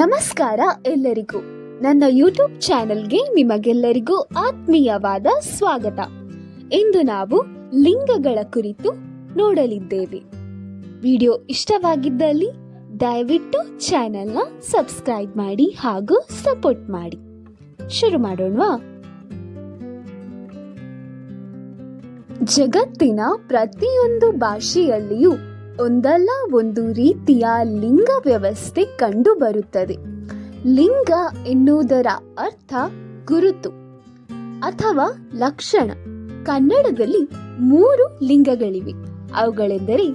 ನಮಸ್ಕಾರ ಎಲ್ಲರಿಗೂ. ನನ್ನ ಯೂಟ್ಯೂಬ್ ಚಾನೆಲ್ಗೆ ನಿಮಗೆಲ್ಲರಿಗೂ ಆತ್ಮೀಯವಾದ ಸ್ವಾಗತ. ಇಂದು ನಾವು ಲಿಂಗಗಳ ಕುರಿತು ನೋಡಲಿದ್ದೇವೆ. ವಿಡಿಯೋ ಇಷ್ಟವಾಗಿದ್ದಲ್ಲಿ ದಯವಿಟ್ಟು ಚಾನೆಲ್ನ ಸಬ್ಸ್ಕ್ರೈಬ್ ಮಾಡಿ ಹಾಗೂ ಸಪೋರ್ಟ್ ಮಾಡಿ. ಶುರು ಮಾಡೋಣವಾ. ಜಗತ್ತಿನ ಪ್ರತಿಯೊಂದು ಭಾಷೆಯಲ್ಲಿಯೂ ಒಂದಲ್ಲ ಒಂದು ರೀತಿಯ ಲಿಂಗ ವ್ಯವಸ್ಥೆ ಕಂಡುಬರುತ್ತದೆ. ಲಿಂಗ ಎನ್ನುವುದರ ಅರ್ಥ ಗುರುತು ಅಥವಾ ಲಕ್ಷಣ. ಕನ್ನಡದಲ್ಲಿ ಮೂರು ಲಿಂಗಗಳಿವೆ. ಅವುಗಳೆಂದರೆ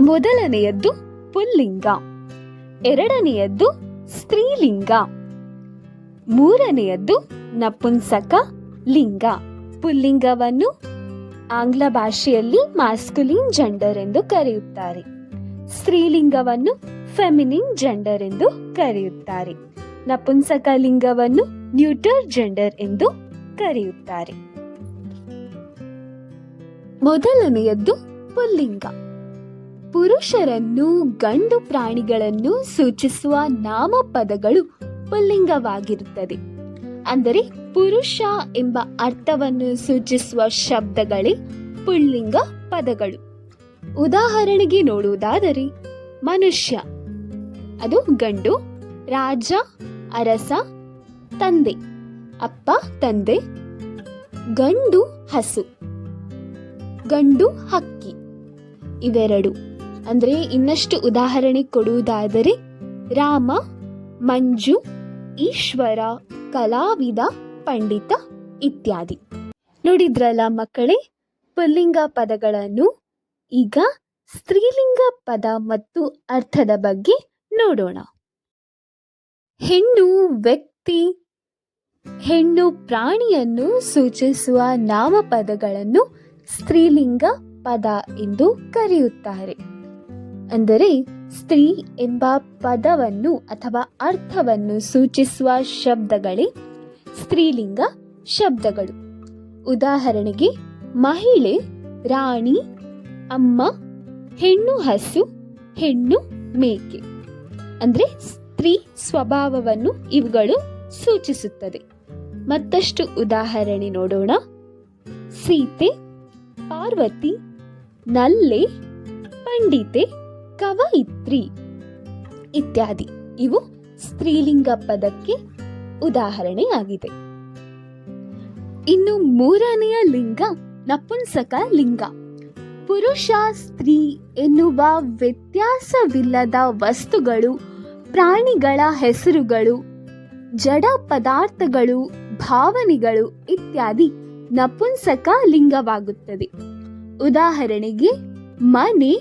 ಮೊದಲನೆಯದ್ದು ಪುಲ್ಲಿಂಗ, ಎರಡನೆಯದ್ದು ಸ್ತ್ರೀಲಿಂಗ, ಮೂರನೆಯದ್ದು ನಪುಂಸಕ ಲಿಂಗ. ಪುಲ್ಲಿಂಗವನ್ನು ಆಂಗ್ಲ ಭಾಷೆಯಲ್ಲಿ ಮಾಸ್ಕುಲಿನ್ ಜೆಂಡರ್ ಎಂದು ಕರೆಯುತ್ತಾರೆ. ಸ್ತ್ರೀಲಿಂಗವನ್ನು ಫೆಮಿನಿನ್ ಜೆಂಡರ್ ಎಂದು ಕರೆಯುತ್ತಾರೆ. ನಪುಂಸಕ ಲಿಂಗವನ್ನು ನ್ಯೂಟರ್ ಜೆಂಡರ್ ಎಂದು ಕರೆಯುತ್ತಾರೆ. ಮೊದಲನೆಯದ್ದು ಪುಲ್ಲಿಂಗ. ಪುರುಷರನ್ನು ಗಂಡು ಪ್ರಾಣಿಗಳನ್ನು ಸೂಚಿಸುವ ನಾಮಪದಗಳು ಪುಲ್ಲಿಂಗವಾಗಿರುತ್ತದೆ. ಅಂದರೆ ಪುರುಷ ಎಂಬ ಅರ್ಥವನ್ನು ಸೂಚಿಸುವ ಶಬ್ದಗಳೇ ಪುಲ್ಲಿಂಗ ಪದಗಳು. ಉದಾಹರಣೆಗೆ ನೋಡುವುದಾದರೆ, ಮನುಷ್ಯ. ಅದು ಗಂಡು, ರಾಜ, ಅರಸ, ತಂದೆ. ಅಪ್ಪ, ತಂದೆ. ಗಂಡು, ಹಸು. ಗಂಡು, ಹಕ್ಕಿ. ಇವೆರಡು. ಅಂದರೆ ಇನ್ನಷ್ಟು ಉದಾಹರಣೆ ಕೊಡುವುದಾದರೆ, ರಾಮ, ಮಂಜು ಈಶ್ವರ, ಕಲಾವಿದ, ಪಂಡಿತ ಇತ್ಯಾದಿ. ನೋಡಿದ್ರಲ್ಲ ಮಕ್ಕಳೇ, ಪುಲ್ಲಿಂಗ ಪದಗಳನ್ನು ಈಗ ಸ್ತ್ರೀಲಿಂಗ ಪದ ಮತ್ತು ಅರ್ಥದ ಬಗ್ಗೆ ನೋಡೋಣ. ಹೆಣ್ಣು ವ್ಯಕ್ತಿ, ಹೆಣ್ಣು ಪ್ರಾಣಿಯನ್ನು ಸೂಚಿಸುವ ನಾಮಪದಗಳನ್ನು ಸ್ತ್ರೀಲಿಂಗ ಪದ ಎಂದು ಕರೆಯುತ್ತಾರೆ. ಅಂದರೆ ಸ್ತ್ರೀ ಎಂಬ ಪದವನ್ನು ಅಥವಾ ಅರ್ಥವನ್ನು ಸೂಚಿಸುವ ಶಬ್ದಗಳೇ ಸ್ತ್ರೀಲಿಂಗ ಶಬ್ದಗಳು. ಉದಾಹರಣೆಗೆ, ಮಹಿಳೆ, ರಾಣಿ, ಅಮ್ಮ, ಹೆಣ್ಣು ಹಸು, ಹೆಣ್ಣು ಮೇಕೆ. ಅಂದ್ರೆ ಸ್ತ್ರೀ ಸ್ವಭಾವವನ್ನು ಇವುಗಳು ಸೂಚಿಸುತ್ತದೆ. ಮತ್ತಷ್ಟು ಉದಾಹರಣೆ ನೋಡೋಣ. ಸೀತೆ, ಪಾರ್ವತಿ, ನಲ್ಲೆ, ಪಂಡಿತೆ ಕವಯಿತ್ರಿ ಇತ್ಯಾದಿ. ಇವು ಸ್ತ್ರೀಲಿಂಗ ಪದಕ್ಕೆ ಉದಾಹರಣೆಯಾಗಿದೆ. ಇನ್ನು ಮೂರನೆಯ ಲಿಂಗ ನಪುಂಸಕ ಲಿಂಗ. ಪುರುಷ ಸ್ತ್ರೀ ಎನ್ನುವ ವ್ಯತ್ಯಾಸವಿಲ್ಲದ ವಸ್ತುಗಳು, ಪ್ರಾಣಿಗಳ ಹೆಸರುಗಳು, ಜಡ ಪದಾರ್ಥಗಳು, ಭಾವನೆಗಳು ಇತ್ಯಾದಿ ನಪುಂಸಕ ಲಿಂಗವಾಗುತ್ತದೆ. ಉದಾಹರಣೆಗೆ ಮನೆ,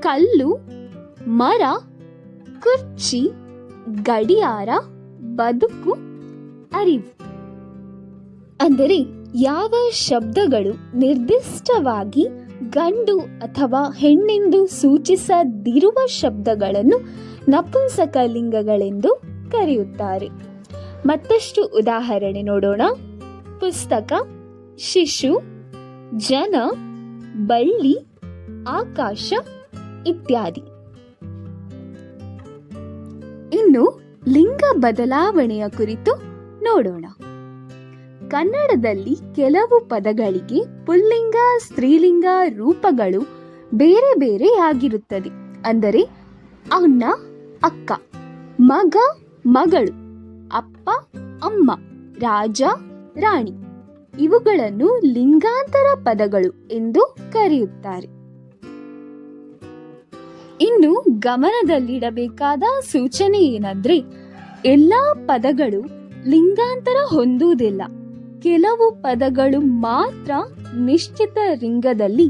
ಕಲ್ಲು ಮರ, ಕುರ್ಚಿ, ಗಡಿಯಾರ, ಬದುಕು, ಅರಿವು. ಅಂದರೆ ಯಾವ ಶಬ್ದಗಳು ನಿರ್ದಿಷ್ಟವಾಗಿ ಗಂಡು ಅಥವಾ ಹೆಣ್ಣೆಂದು ಸೂಚಿಸದಿರುವ ಶಬ್ದಗಳನ್ನು ನಪುಂಸಕ ಲಿಂಗಗಳೆಂದು ಕರೆಯುತ್ತಾರೆ. ಮತ್ತಷ್ಟು ಉದಾಹರಣೆ ನೋಡೋಣ. ಪುಸ್ತಕ, ಶಿಶು, ಜನ, ಬಳ್ಳಿ, ಆಕಾಶ ಇತ್ಯಾದಿ. ಇನ್ನು ಲಿಂಗ ಬದಲಾವಣೆಯ ಕುರಿತು ನೋಡೋಣ. ಕನ್ನಡದಲ್ಲಿ ಕೆಲವು ಪದಗಳಿಗೆ ಪುಲ್ಲಿಂಗ, ಸ್ತ್ರೀಲಿಂಗ ರೂಪಗಳು ಬೇರೆ ಬೇರೆ ಆಗಿರುತ್ತದೆ. ಅಂದರೆ ಅಣ್ಣ, ಅಕ್ಕ, ಮಗ, ಮಗಳು, ಅಪ್ಪ, ಅಮ್ಮ, ರಾಜ, ರಾಣಿ. ಇವುಗಳನ್ನು ಲಿಂಗಾಂತರ ಪದಗಳು ಎಂದು ಕರೆಯುತ್ತಾರೆ. ಇನ್ನು ಗಮನದಲ್ಲಿಡಬೇಕಾದ ಸೂಚನೆ ಏನಂದ್ರೆ, ಎಲ್ಲ ಪದಗಳು ಲಿಂಗಾಂತರ ಹೊಂದುವುದಿಲ್ಲ. ಕೆಲವು ಪದಗಳು ಮಾತ್ರ ನಿಶ್ಚಿತ ಲಿಂಗದಲ್ಲಿ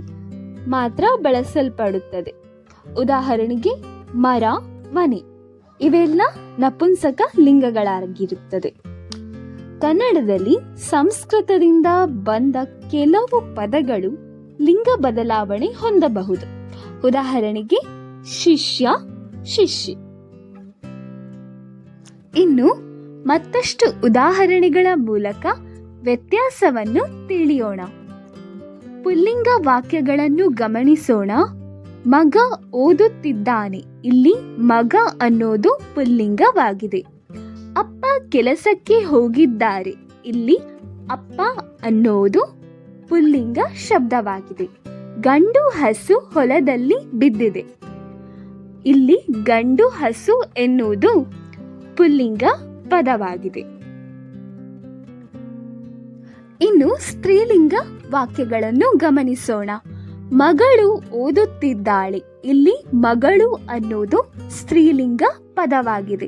ಮಾತ್ರ ಬಳಸಲ್ಪಡುತ್ತದೆ. ಉದಾಹರಣೆಗೆ, ಮರ, ಮನೆ, ಇವೆಲ್ಲ ನಪುಂಸಕ ಲಿಂಗಗಳಾಗಿರುತ್ತದೆ. ಕನ್ನಡದಲ್ಲಿ ಸಂಸ್ಕೃತದಿಂದ ಬಂದ ಕೆಲವು ಪದಗಳು ಲಿಂಗ ಬದಲಾವಣೆ ಹೊಂದಬಹುದು. ಉದಾಹರಣೆಗೆ ಶಿಷ್ಯ ಶಿಷ್ಯ. ಇನ್ನು ಮತ್ತಷ್ಟು ಉದಾಹರಣೆಗಳ ಮೂಲಕ ವ್ಯತ್ಯಾಸವನ್ನು ತಿಳಿಯೋಣ. ಪುಲ್ಲಿಂಗ ವಾಕ್ಯಗಳನ್ನು ಗಮನಿಸೋಣ. ಮಗ ಓದುತ್ತಿದ್ದಾನೆ. ಇಲ್ಲಿ ಮಗ ಅನ್ನೋದು ಪುಲ್ಲಿಂಗವಾಗಿದೆ. ಅಪ್ಪ ಕೆಲಸಕ್ಕೆ ಹೋಗಿದ್ದಾರೆ. ಇಲ್ಲಿ ಅಪ್ಪ ಅನ್ನೋದು ಪುಲ್ಲಿಂಗ ಶಬ್ದವಾಗಿದೆ. ಗಂಡು ಹಸು ಹೊಲದಲ್ಲಿ ಬಿದ್ದಿದೆ. ಇಲ್ಲಿ ಗಂಡು ಹಸು ಎನ್ನುವುದು ಪುಲ್ಲಿಂಗ ಪದವಾಗಿದೆ. ಇನ್ನು ಸ್ತ್ರೀಲಿಂಗ ವಾಕ್ಯಗಳನ್ನು ಗಮನಿಸೋಣ. ಮಗಳು ಓದುತ್ತಿದ್ದಾಳೆ. ಇಲ್ಲಿ ಮಗಳು ಅನ್ನೋದು ಸ್ತ್ರೀಲಿಂಗ ಪದವಾಗಿದೆ.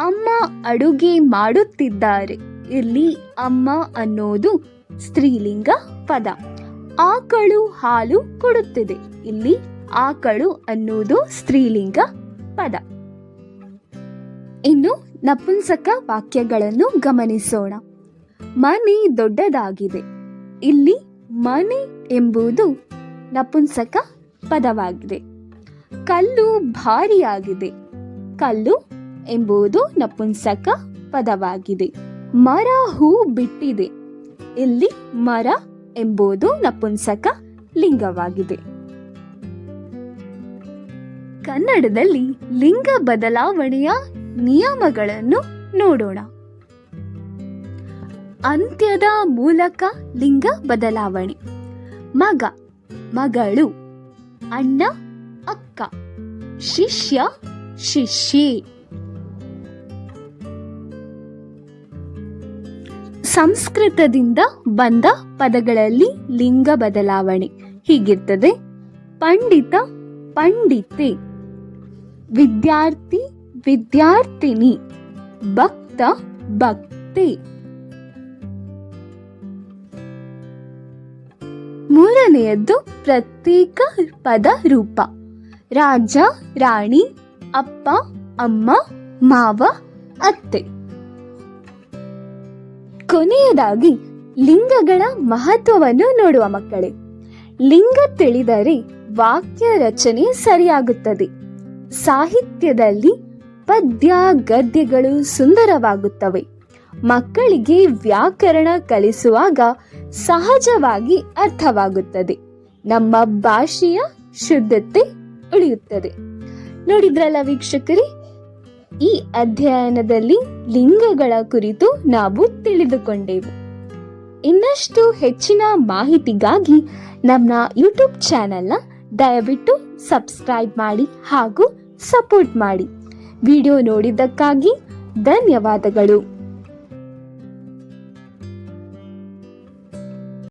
ಅಮ್ಮ ಅಡುಗೆ ಮಾಡುತ್ತಿದ್ದಾರೆ. ಇಲ್ಲಿ ಅಮ್ಮ ಅನ್ನೋದು ಸ್ತ್ರೀಲಿಂಗ ಪದ. ಆಕಳು ಹಾಲು ಕೊಡುತ್ತಿದೆ. ಇಲ್ಲಿ ಆಕಳು ಅನ್ನೋದು ಸ್ತ್ರೀಲಿಂಗ ಪದ. ಇನ್ನು ನಪುಂಸಕ ವಾಕ್ಯಗಳನ್ನು ಗಮನಿಸೋಣ. ಮನೆ ದೊಡ್ಡದಾಗಿದೆ. ಇಲ್ಲಿ ಮನೆ ಎಂಬುದು ನಪುಂಸಕ ಪದವಾಗಿದೆ. ಕಲ್ಲು ಭಾರಿಯಾಗಿದೆ. ಕಲ್ಲು ಎಂಬುದು ನಪುಂಸಕ ಪದವಾಗಿದೆ. ಮರ ಹೂ ಬಿಟ್ಟಿದೆ. ಇಲ್ಲಿ ಮರ ಎಂಬುದು ನಪುಂಸಕ ಲಿಂಗವಾಗಿದೆ. ಕನ್ನಡದಲ್ಲಿ ಲಿಂಗ ಬದಲಾವಣೆಯ ನಿಯಮಗಳನ್ನು ನೋಡೋಣ. ಅಂತ್ಯದ ಮೂಲಕ ಲಿಂಗ ಬದಲಾವಣೆ. ಮಗ, ಮಗಳು, ಅಣ್ಣ, ಅಕ್ಕ, ಶಿಷ್ಯ, ಶಿಷ್ಯೆ. ಸಂಸ್ಕೃತದಿಂದ ಬಂದ ಪದಗಳಲ್ಲಿ ಲಿಂಗ ಬದಲಾವಣೆ. ಹೀಗಿರ್ತದೆ, ಪಂಡಿತ, ಪಂಡಿತೆ. ವಿದ್ಯಾರ್ಥಿ, ವಿದ್ಯಾರ್ಥಿನಿ, ಭಕ್ತ, ಭಕ್ತಿ. ಮೂರನೆಯದ್ದು ಪ್ರತ್ಯೇಕ ಪದ ರೂಪ. ರಾಜ, ರಾಣಿ, ಅಪ್ಪ, ಅಮ್ಮ, ಮಾವ, ಅತ್ತೆ. ಕೊನೆಯದಾಗಿ ಲಿಂಗಗಳ ಮಹತ್ವವನ್ನು ನೋಡುವ ಮಕ್ಕಳೇ. ಲಿಂಗ ತಿಳಿದರೆ ವಾಕ್ಯ ರಚನೆ ಸರಿಯಾಗುತ್ತದೆ. ಸಾಹಿತ್ಯದಲ್ಲಿ ಪದ್ಯ ಗದ್ಯಗಳು ಸುಂದರವಾಗುತ್ತವೆ. ಮಕ್ಕಳಿಗೆ ವ್ಯಾಕರಣ ಕಲಿಸುವಾಗ ಸಹಜವಾಗಿ ಅರ್ಥವಾಗುತ್ತದೆ. ನಮ್ಮ ಭಾಷೆಯ ಶುದ್ಧತೆ ಉಳಿಯುತ್ತದೆ. ನೋಡಿದ್ರಲ್ಲ ವೀಕ್ಷಕರೇ, ಈ ಅಧ್ಯಯನದಲ್ಲಿ ಲಿಂಗಗಳ ಕುರಿತು ನಾವು ತಿಳಿದುಕೊಂಡೆವು. ಇನ್ನಷ್ಟು ಹೆಚ್ಚಿನ ಮಾಹಿತಿಗಾಗಿ ನಮ್ಮ ಯೂಟ್ಯೂಬ್ ಚಾನೆಲ್ನ ದಯವಿಟ್ಟು ಸಬ್ಸ್ಕ್ರೈಬ್ ಮಾಡಿ ಹಾಗೂ ಸಪೋರ್ಟ್ ಮಾಡಿ. ವಿಡಿಯೋ ನೋಡಿದ್ದಕ್ಕಾಗಿ ಧನ್ಯವಾದಗಳು.